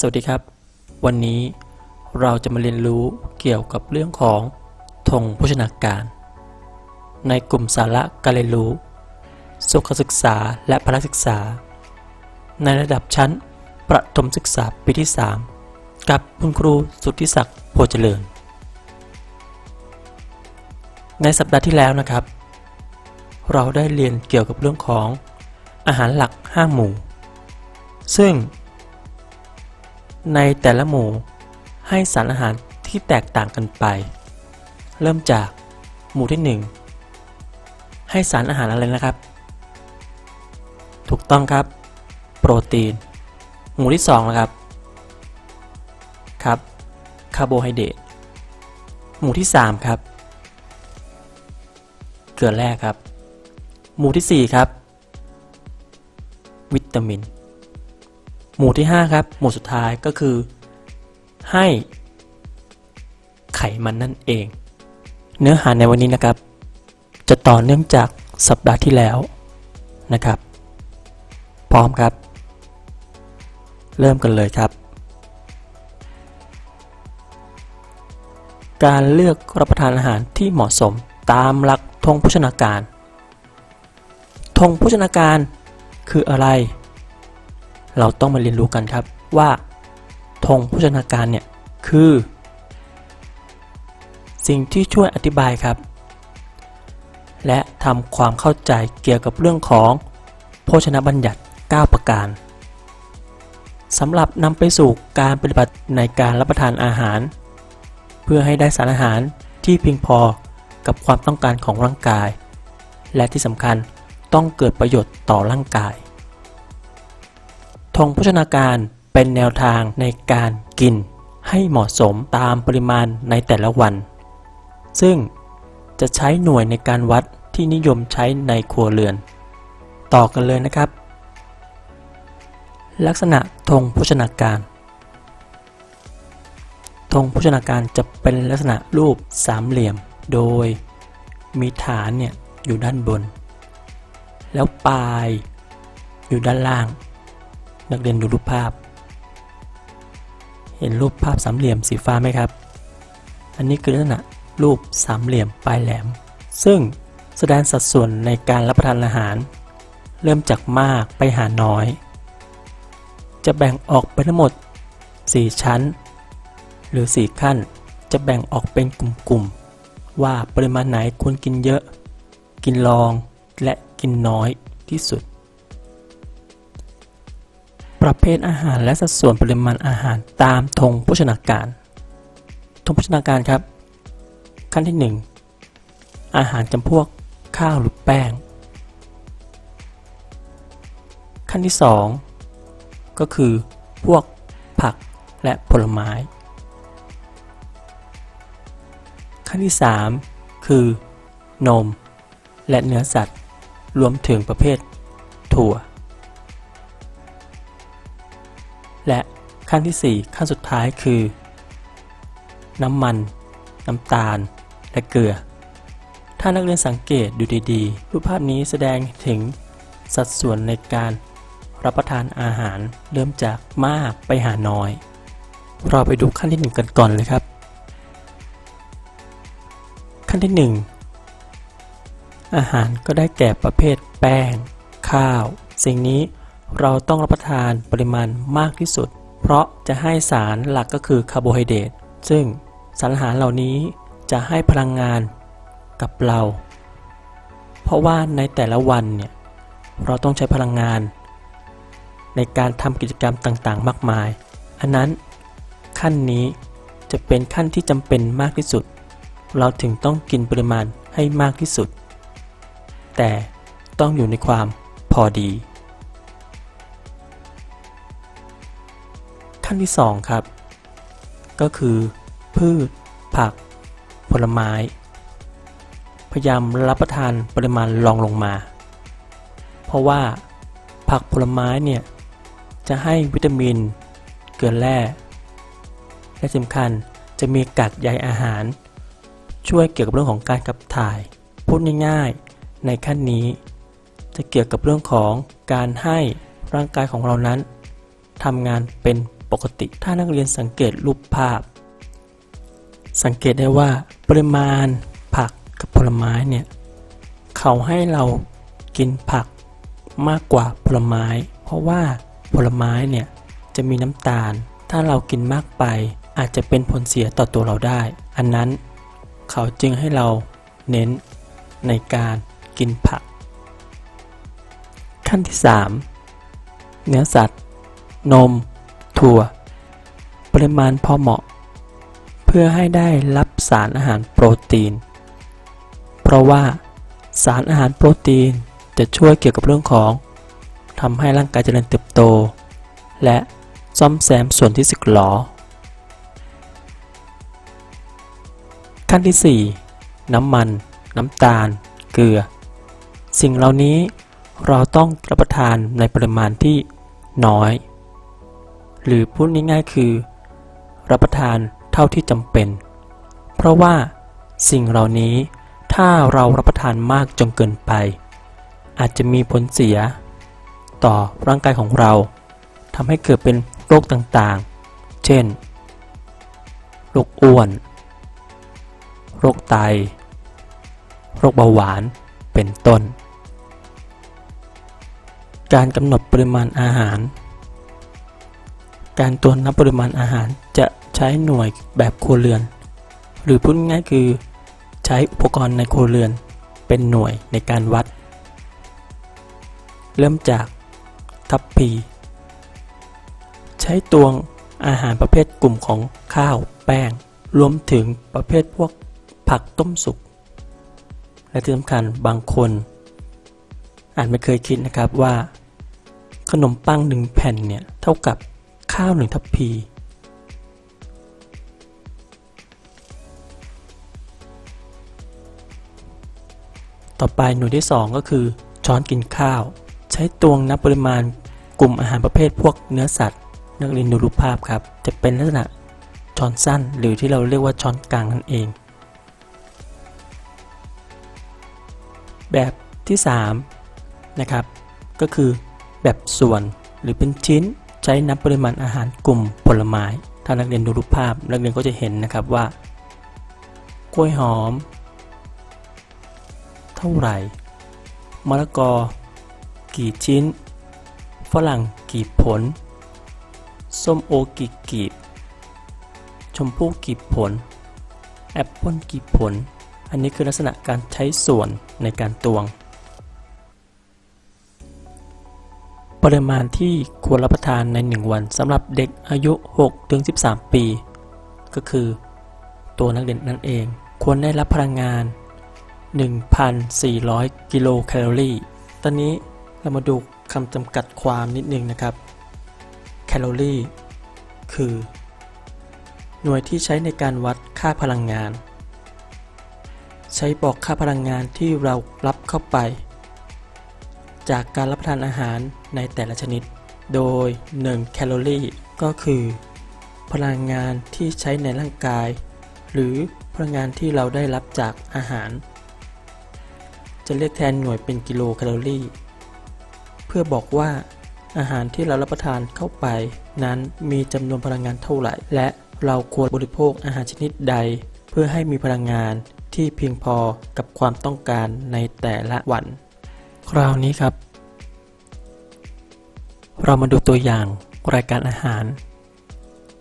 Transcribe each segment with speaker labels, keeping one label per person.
Speaker 1: สวัสดีครับ วันนี้เราจะมาเรียนรู้เกี่ยวกับเรื่องของธงโภชนาการ ในกลุ่มสาระการเรียนรู้ สุขศึกษาและพละศึกษา ในระดับชั้นประถมศึกษาปีที่ 3 กับคุณครูสุทธิศักดิ์โพเจริญ ในสัปดาห์ที่แล้วนะครับ เราได้เรียนเกี่ยวกับเรื่องของอาหารหลัก 5 หมู่ ซึ่ง ในแต่ละหมู่ให้สารอาหารที่แตกต่างกันไป เริ่มจากหมู่ที่ 1 ให้สารอาหารอะไรนะครับ ถูกต้องครับ โปรตีน หมู่ที่2นะครับ ครับคาร์โบไฮเดรตหมู่ที่ 3 ครับ เกลือแร่ครับ หมู่ที่ 4 ครับ วิตามิน หมู่ที่ 5 ครับ หมู่สุดท้ายก็คือ ให้ ไขมันนั่นเอง เนื้อหาในวันนี้นะครับ จะต่อเนื่องจากสัปดาห์ที่แล้วนะครับ พร้อมครับ เริ่มกันเลยครับ การเลือกรับประทานอาหารที่เหมาะสมตามหลักธงโภชนาการธงโภชนาการคืออะไร เราต้องมาเรียนรู้กันครับว่าธงโภชนาการเนี่ยคือ สิ่งที่ช่วยอธิบายครับ และทำความเข้าใจเกี่ยวกับเรื่องของโภชนบัญญัติ 9 ประการสำหรับนำไปสู่การปฏิบัติในการรับประทานอาหาร เพื่อให้ได้สารอาหารที่เพียงพอกับความต้องการของร่างกาย และที่สำคัญต้องเกิดประโยชน์ต่อร่างกาย ธงโภชนาการเป็นแนวทางในการกิน ให้เหมาะสมตามปริมาณในแต่ละวัน ซึ่งจะใช้หน่วยในการวัดที่นิยมใช้ในครัวเรือน ต่อกันเลยนะครับ ลักษณะธงโภชนาการธงโภชนาการจะเป็นลักษณะรูปสามเหลี่ยม โดยมีฐานเนี่ยอยู่ด้านบน แล้วปลายอยู่ด้านล่าง นักเรียนดูรูปภาพ เห็นรูปภาพสามเหลี่ยมสีฟ้าไหมครับ อันนี้คือลักษณะรูปสามเหลี่ยมปลายแหลม ซึ่งแสดงสัดส่วนในการรับประทานอาหาร เริ่มจากมากไปหาน้อย จะแบ่งออกเป็นทั้งหมด 4 ชั้น หรือ 4 ขั้น จะแบ่งออกเป็นกลุ่มๆ ว่าปริมาณไหนควรกินเยอะ กินรอง และกินน้อยที่สุด ประเภทอาหารและสัดส่วนปริมาณอาหารตามธงโภชนาการธงโภชนาการครับ ขั้นที่ 1 อาหารจำพวกข้าวหรือแป้ง ขั้นที่ 2 ก็คือ พวกผักและผลไม้ ขั้นที่ 3 คือนม และเนื้อสัตว์ รวมถึงประเภทถั่ว และขั้นที่ 4 ขั้นสุดท้ายคือ น้ำมัน น้ำตาล และเกลือ ถ้านักเรียนสังเกตดูดีๆ รูปภาพนี้แสดงถึงสัดส่วนในการรับประทานอาหารเริ่มจากมากไปหาน้อย เราไปดูขั้นที่ 1 กันก่อนเลยครับ ขั้นที่ 1 อาหารก็ได้แก่ประเภทแป้ง ข้าว สิ่งนี้ เราต้องรับประทานปริมาณมากที่สุด เพราะจะให้สารหลักก็คือคาร์โบไฮเดรตซึ่งสารอาหารเหล่านี้จะให้พลังงานกับเรา เพราะว่าในแต่ละวันเนี่ยเราต้องใช้พลังงาน ในการทำกิจกรรมต่างๆ มากมาย อันนั้นขั้นนี้จะเป็นขั้นที่จำเป็นมากที่สุด เราถึงต้องกินปริมาณให้มากที่สุด แต่ต้องอยู่ในความพอดี นที่ 2 ครับ ก็คือ พืช ผัก ผลไม้ พยายามรับประทานปริมาณรองลงมา เพราะว่าผักผลไม้เนี่ย จะให้วิตามิน เกลือแร่และสำคัญจะมีกากใยอาหาร ช่วยเกี่ยวกับเรื่องของการขับถ่าย พูดง่ายๆ ในขั้นนี้ จะเกี่ยวกับเรื่องของการให้ร่างกายของเรานั้นทำงานเป็น ปกติ ถ้านักเรียนสังเกตรูปภาพ สังเกตได้ว่าปริมาณผักกับผลไม้เนี่ยเขาให้เรากินผักมากกว่าผลไม้ เพราะว่าผลไม้เนี่ยจะมีน้ำตาล ถ้าเรากินมากไป อาจจะเป็นผลเสียต่อตัวเราได้ อันนั้นเขาจึงให้เราเน้นในการกินผัก ขั้นที่ 3 เนื้อสัตว์ นม ถั่ว ปริมาณพอเหมาะ เพื่อให้ได้รับสารอาหารโปรตีน เพราะว่าสารอาหารโปรตีนจะช่วยเกี่ยวกับเรื่องของทำให้ร่างกายเจริญเติบโต และซ่อมแซมส่วนที่สึกหรอ ขั้นที่ 4 น้ำมัน น้ำตาล เกลือ สิ่งเหล่านี้เราต้องรับประทานในปริมาณที่น้อย หรือพูดง่ายๆคือ รับประทานเท่าที่จำเป็น เพราะว่าสิ่งเหล่านี้ถ้าเรารับประทานมากจนเกินไป อาจจะมีผลเสีย ต่อร่างกายของเราทำให้เกิดเป็นโรคต่างๆ เช่น โรคอ้วน โรคไต โรคเบาหวาน เป็นต้น การกำหนดปริมาณอาหาร การตรวจนับปริมาณอาหารจะใช้หน่วยแบบครัวเรือน หรือพูดง่ายคือใช้อุปกรณ์ในครัวเรือนเป็นหน่วยในการวัด เริ่มจากทัพพี ใช้ตวงอาหารประเภทกลุ่มของข้าวแป้ง รวมถึงประเภทพวกผักต้มสุก และที่สำคัญบางคน อาจไม่เคยคิดนะครับว่า ขนมปังหนึ่งแผ่นเนี่ย เท่ากับ ข้าวหนึ่งทัพพี ต่อไปหน่วยที่ 2 ก็คือ ช้อนกินข้าว ใช้ตวงนับปริมาณกลุ่มอาหารประเภทพวกเนื้อสัตว์ นักเรียนดูรูปภาพครับ จะเป็นลักษณะช้อนสั้น หรือที่เราเรียกว่าช้อนกลางนั่นเอง แบบที่ 3 นะครับ ก็คือแบบส่วนหรือเป็นชิ้น ใช้นับปริมาณอาหารกลุ่มผลไม้ ถ้านักเรียนดูรูปภาพ นักเรียนก็จะเห็นนะครับว่า กล้วยหอม เท่าไหร่ มะละกอ กี่ชิ้น ฝรั่งกี่ผล ส้มโอกี่กีบ ชมพู่กี่ผล แอปเปิลกี่ผล อันนี้คือลักษณะการใช้ส่วนในการตวง ปริมาณที่ควรรับประทานใน 1 วันสำหรับเด็กอายุ 6-13 ปี ก็คือ ตัวนักเรียนนั่นเอง ควรได้รับพลังงาน 1,400 กิโลแคลอรี่ ตอนนี้เรามาดูคำจำกัดความนิดนึงนะครับ แคลอรี่ คือ หน่วยที่ใช้ในการวัดค่าพลังงาน ใช้บอกค่าพลังงานที่เรารับเข้าไป จากการรับประทานอาหารในแต่ละชนิด โดย 1 แคลอรี่ ก็คือ พลังงานที่ใช้ในร่างกาย หรือพลังงานที่เราได้รับจากอาหาร จะเรียกแทนหน่วยเป็นกิโลแคลอรี่ เพื่อบอกว่า อาหารที่เรารับประทานเข้าไปนั้นมีจำนวนพลังงานเท่าไหร่ และเราควรบริโภคอาหารชนิดใด เพื่อให้มีพลังงานที่เพียงพอกับความต้องการในแต่ละวัน คราวนี้ครับ เรามาดูตัวอย่างรายการอาหาร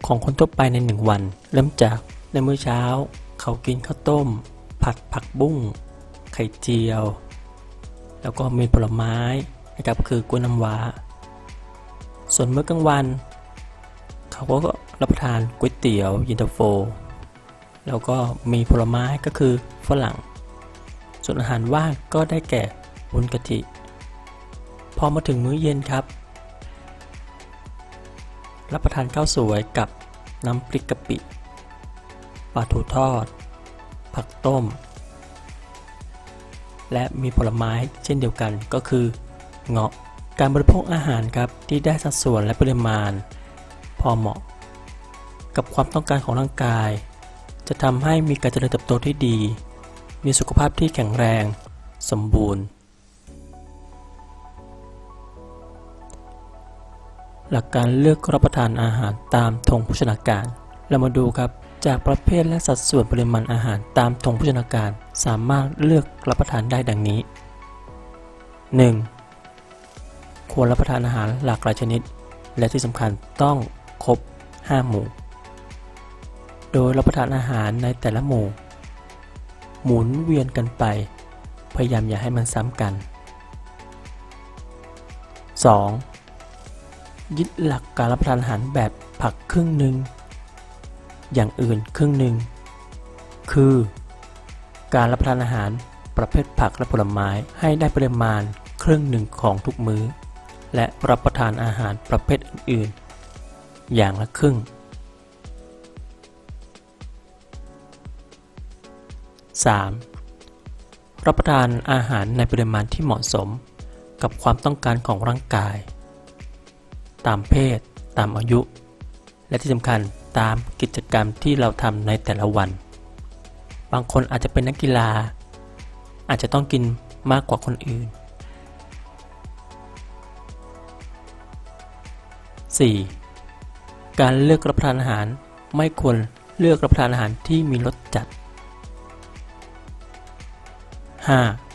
Speaker 1: ของคนทั่วไปในหนึ่งวัน เริ่มจากในมื้อเช้า เขากินข้าวต้ม ผัดผักบุ้ง ไข่เจียว แล้วก็มีผลไม้นะครับคือกล้วยน้ำว้า ส่วนมื้อกลางวัน เขาก็รับประทานก๋วยเตี๋ยวยินตาโฟ แล้วก็มีผลไม้ก็คือฝรั่ง ส่วนอาหารว่างก็ได้แก่ วุ้นกะทิ พอมาถึงมื้อเย็นครับ รับประทานข้าวสวยกับน้ำพริกกะปิปลาทูทอด ผักต้ม และมีผลไม้เช่นเดียวกันก็คือเงาะการบริโภคอาหารครับที่ได้สัดส่วนและปริมาณ พอเหมาะ กับความต้องการของร่างกาย จะทำให้มีการเจริญเติบโตที่ดี มีสุขภาพที่แข็งแรง สมบูรณ์ หลักการเลือกรับประทานอาหารตามธงโภชนาการ เรามาดูครับ จากประเภทและสัดส่วนปริมาณอาหารตามธงโภชนาการ สามารถเลือกรับประทานได้ดังนี้ 1. ควรรับประทานอาหารหลากหลายชนิด และที่สำคัญต้องครบ 5 หมู่ โดยรับประทานอาหารในแต่ละหมู่ หมุนเวียนกันไป พยายามอย่าให้มันซ้ำกัน 2. ยึดหลักการรับประทานอาหารแบบผักครึ่งหนึ่ง อย่างอื่นครึ่งหนึ่ง คือ การรับประทานอาหารประเภทผักและผลไม้ให้ได้ปริมาณครึ่งหนึ่งของทุกมื้อ และรับประทานอาหารประเภทอื่นๆ อย่างละครึ่ง 3. รับประทานอาหารในปริมาณที่เหมาะสมกับความต้องการของร่างกาย ตามเพศ ตามอายุ และที่สำคัญตามกิจกรรมที่เราทำในแต่ละวัน บางคนอาจจะเป็นนักกีฬา อาจจะต้องกินมากกว่าคนอื่น 4. การเลือกรับประทานอาหารไม่ควรเลือกรับประทานอาหารที่มีรสจัด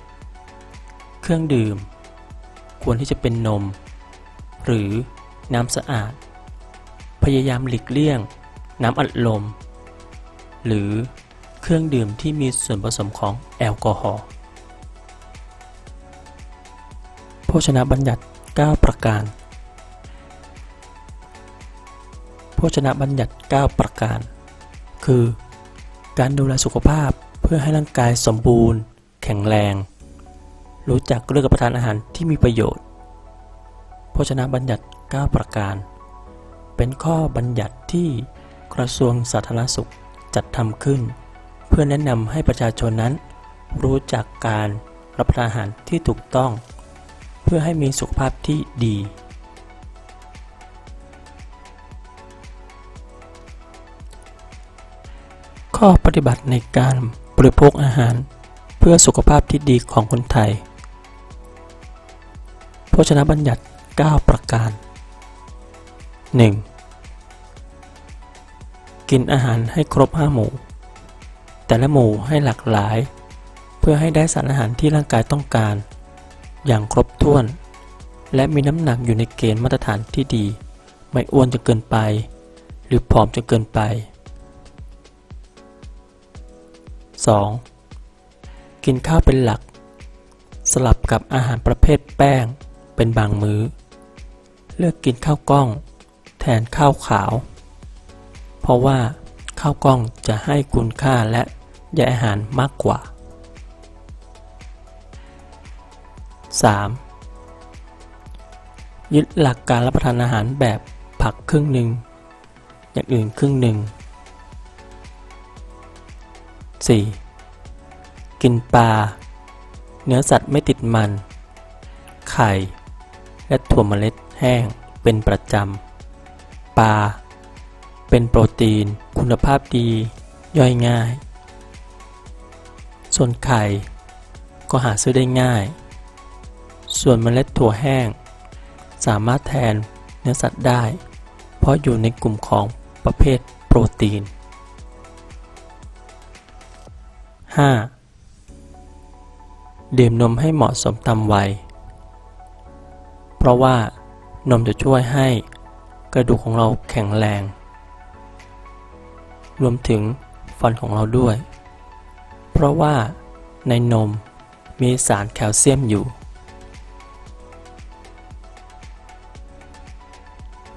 Speaker 1: 5. เครื่องดื่ม ควรที่จะเป็นนม หรือ น้ำสะอาด พยายามหลีกเลี่ยง น้ำอัดลม หรือเครื่องดื่มที่มีส่วนผสมของแอลกอฮอล์โภชนะบัญญัติ 9 ประการ โภชนะบัญญัติ 9 ประการ คือ การดูแลสุขภาพเพื่อให้ร่างกายสมบูรณ์ แข็งแรง รู้จักเลือกประทานอาหารที่มีประโยชน์ โภชนะบัญญัติ 9 ประการ เป็นข้อบัญญัติที่กระทรวงสาธารณสุขจัดทำขึ้น เพื่อแนะนำให้ประชาชนนั้น รู้จักการรับประทานอาหารที่ถูกต้อง เพื่อให้มีสุขภาพที่ดี ข้อปฏิบัติในการบริโภคอาหารเพื่อสุขภาพที่ดีของคนไทย โภชนะบัญญัติ 9 ประการ 1. กินอาหารให้ครบ 5 หมู่ แต่ละหมู่ให้หลากหลาย เพื่อให้ได้สารอาหารที่ร่างกายต้องการ อย่างครบถ้วน และมีน้ำหนักอยู่ในเกณฑ์มาตรฐานที่ดี ไม่อ้วนจนเกินไป หรือผอมจนเกินไป 2. กินข้าวเป็นหลัก สลับกับอาหารประเภทแป้งเป็นบางมื้อ เลือกกินข้าวกล้อง แทนข้าวขาว เพราะว่าข้าวกล้องจะให้คุณค่าและใยอาหารมากกว่า 3. ยึดหลักการรับประทานอาหารแบบผักครึ่งหนึ่ง อย่างอื่นครึ่งหนึ่ง 4. กินปลา เนื้อสัตว์ไม่ติดมัน ไข่ และถั่วเมล็ดแห้งเป็นประจำ ปลา เป็นโปรตีน คุณภาพดี ย่อยง่าย ส่วนไข่ ก็หาซื้อได้ง่าย ส่วนเมล็ดถั่วแห้ง สามารถแทนเนื้อสัตว์ได้ เพราะอยู่ในกลุ่มของประเภทโปรตีน 5. ดื่มนมให้เหมาะสมตามวัย เพราะว่านมจะช่วยให้ กระดูกของเราแข็งแรง รวมถึงฟันของเราด้วย เพราะว่าในนมมีสารแคลเซียมอยู่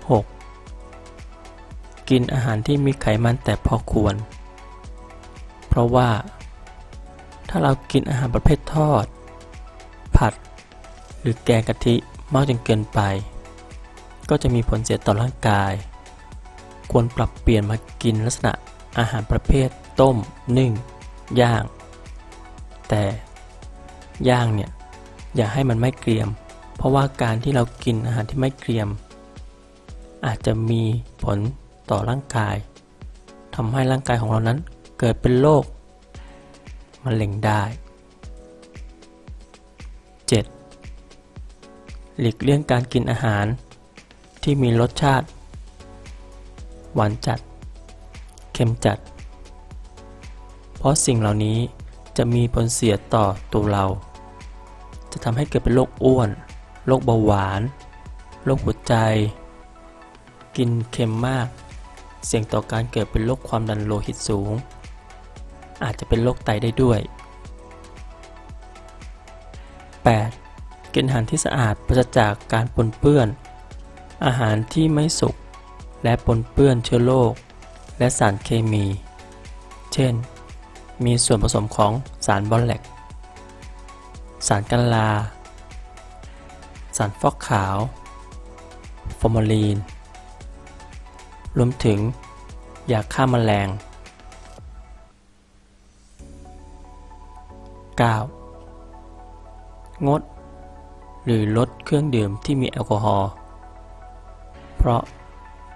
Speaker 1: 6. กินอาหารที่มีไขมันแต่พอควร เพราะว่า ถ้าเรากินอาหารประเภททอด ผัด หรือแกงกะทิมากจนเกินไป ก็จะมีผลเสียต่อร่างกาย ควรปรับเปลี่ยนมากินลักษณะอาหารประเภทต้ม นึ่ง ย่าง แต่ย่างเนี่ยอย่าให้มันไม่เกรียม เพราะว่าการที่เรากินอาหารที่ไม่เกรียม อาจจะมีผลต่อร่างกายทำให้ร่างกายของเรานั้นเกิดเป็นโรคมะเร็งได้ 7. หลีกเลี่ยงการกินอาหาร ที่มีรสชาติ หวานจัด เค็มจัด เพราะสิ่งเหล่านี้จะมีผลเสียต่อตัวเรา จะทำให้เกิดเป็นโรคอ้วนโรคเบาหวานโรคหัวใจ กินเค็มมาก เสี่ยงต่อการเกิดเป็นโรคความดันโลหิตสูง อาจจะเป็นโรคไตได้ด้วย 8. กินอาหารที่สะอาดปราศจากการปนเปื้อน อาหารที่ไม่สุกและปนเปื้อนเชื้อโรคและสารเคมี เช่น มีส่วนผสมของสารบอลแลกสารกันลา สารฟอกขาว ฟอร์มาลีน รวมถึงยาฆ่าแมลง 9. งด หรือลดเครื่องดื่มที่มีแอลกอฮอล์ เพราะ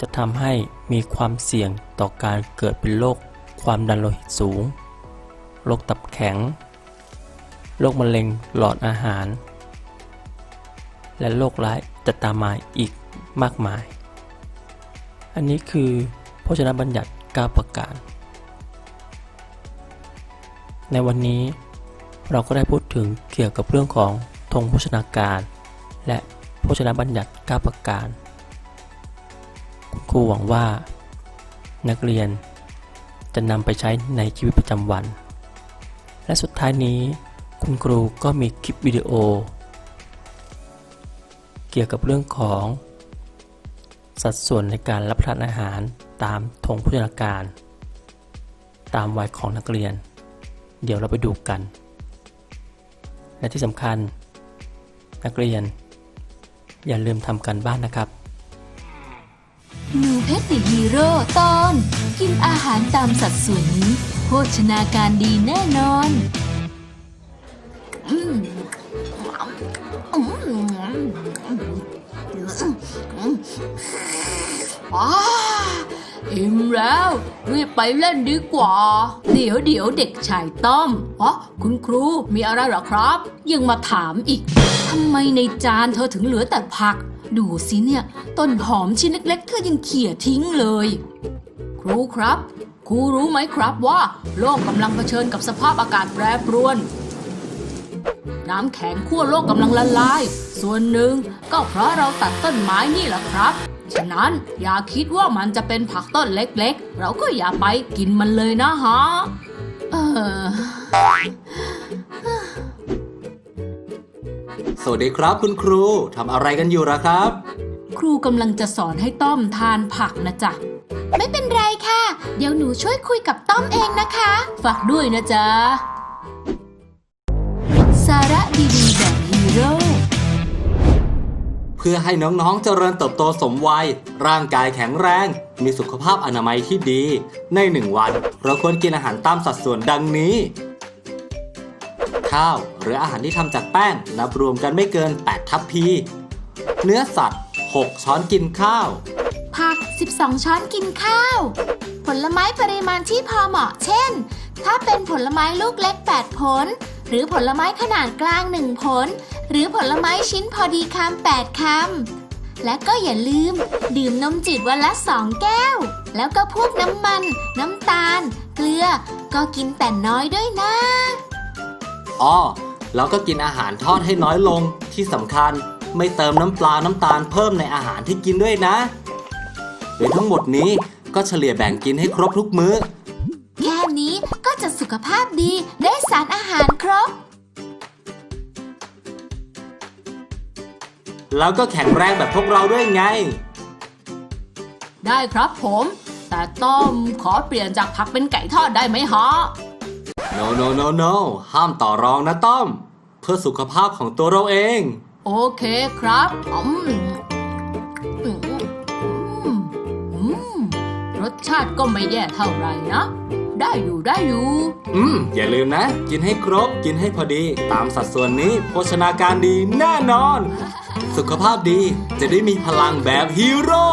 Speaker 1: จะทำให้มีความเสี่ยงต่อการเกิดเป็นโรคความดันโลหิตสูง โรคตับแข็ง โรคมะเร็งหลอดอาหาร และโรคร้ายจะตามมาอีกมากมาย อันนี้คือพจนบัญญัติ9ประการ ในวันนี้เราก็ได้พูดถึงเกี่ยวกับเรื่องของธงโภชนาการ และโภชนบัญญัติ9ประการ ครูหวังว่า นักเรียนจะนำไปใช้ในชีวิตประจำวัน และสุดท้ายนี้คุณครูก็มีคลิปวิดีโอ เกี่ยวกับเรื่องของ สัดส่วนในการรับประทานอาหารตามธงโภชนาการ ตามวัยของนักเรียน เดี๋ยวเราไปดูกัน และที่สำคัญ นักเรียน อย่าลืมทำการบ้านนะครับ
Speaker 2: หนูเพชรเดฮีโร่ตอน กินอาหารตามสัดส่วนนี้ โภชนาการดีแน่นอนอืมอืมอ้าอิ่มแล้วรีบไปเล่นดีกว่า เดี๋ยวเดี๋ยวเด็กชายต้อมอ๋อคุณครูมีอะไรเหรอครับ ยังมาถามอีกทำไมในจานเธอถึงเหลือแต่ผัก ดูสิเนี่ย ต้นหอมชิ้นเล็กๆเธอยังเขี่ยทิ้งเลย ครูครับ ครูรู้ไหมครับว่า โลกกำลังเผชิญกับสภาพอากาศแปรปรวน น้ำแข็งขั้วโลกกำลังละลาย ส่วนหนึ่งก็เพราะเราตัดต้นไม้นี่แหละครับ ฉะนั้นอย่าคิดว่ามันจะเป็นผักต้นเล็กๆ เราก็อย่าไปกินมันเลยนะฮะ เออ
Speaker 3: สวัสดีครับคุณครูทำอะไรกันอยู่ล่ะครับ
Speaker 2: ครูกำลังจะสอนให้ต้อมทานผักนะจ๊ะ ไม่เป็นไรค่ะ เดี๋ยวหนูช่วยคุยกับต้อมเองนะคะ ฝากด้วยนะจ๊ะ สาระดีๆแบบฮีโร่
Speaker 3: เพื่อให้น้องๆเจริญเติบโตสมวัย ร่างกายแข็งแรง มีสุขภาพอนามัยที่ดี ในหนึ่งวัน เราควรกินอาหารตามสัดส่วนดังนี้ ข้าว หรืออาหารที่ทำจากแป้งนับรวมกันไม่เกิน 8 ทัพพี เนื้อสัตว์ 6 ช้อนกินข้าว
Speaker 2: ผัก 12 ช้อนกินข้าว ผลไม้ปริมาณที่พอเหมาะ เช่น ถ้าเป็นผลไม้ลูกเล็ก 8 ผล หรือผลไม้ขนาดกลาง 1 ผล หรือผลไม้ชิ้นพอดีคำ 8 คำ และก็อย่าลืม ดื่มนมจืดวันละ 2 แก้ว แล้วก็พวกน้ำมัน น้ำตาล เกลือ ก็กินแต่น้อยด้วยนะ
Speaker 3: อ้อแล้วก็กินอาหารทอดให้น้อยลงที่สำคัญไม่เติมน้ำปลาน้ำตาลเพิ่มในอาหารที่กินด้วยนะโดยทั้งหมดนี้ก็เฉลี่ยแบ่งกินให้ครบทุกมื้อ
Speaker 2: แค่นี้ก็จะสุขภาพดีได้สารอาหารครบ
Speaker 3: แล้วก็แข็งแรงแบบพวกเราด้วยไง
Speaker 2: ได้ครับผม แต่ต้มขอเปลี่ยนจากผักเป็นไก่ทอดได้ไหมฮะ
Speaker 3: no no no no ห้ามต่อรองนะต้อม เพื่อสุขภาพของตัวเราเอง
Speaker 2: โอเคครับอืมอืมอืมอืมรสชาติก็ไม่แย่เท่าไหร่นะ ได้อยู่ได้อยู่
Speaker 3: อืม อย่าลืมนะ กินให้ครบ กินให้พอดี ตามสัดส่วนนี้ โภชนาการดีแน่นอน สุขภาพดีจะได้มีพลังแบบฮีโร่